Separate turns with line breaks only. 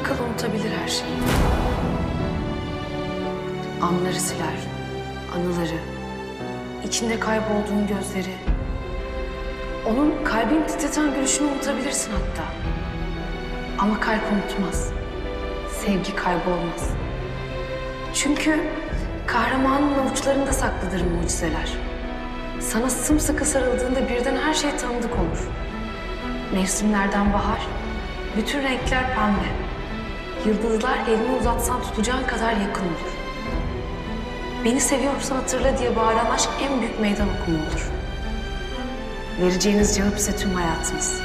Akıl unutabilir her şeyi. Anları siler, anıları, içinde kaybolduğun gözleri. Onun kalbini titreten gülüşünü unutabilirsin hatta. Ama kalp unutmaz. Sevgi kaybolmaz. Çünkü kahramanın avuçlarında saklıdır mucizeler. Sana sımsıkı sarıldığında birden her şey tanıdık olur. Mevsimlerden bahar, bütün renkler pembe. Yıldızlar elini uzatsan tutacağın kadar yakın olur. Beni seviyorsan hatırla diye bağıran aşk en büyük meydan okuma olur. Vereceğiniz cevap ise tüm hayatınız.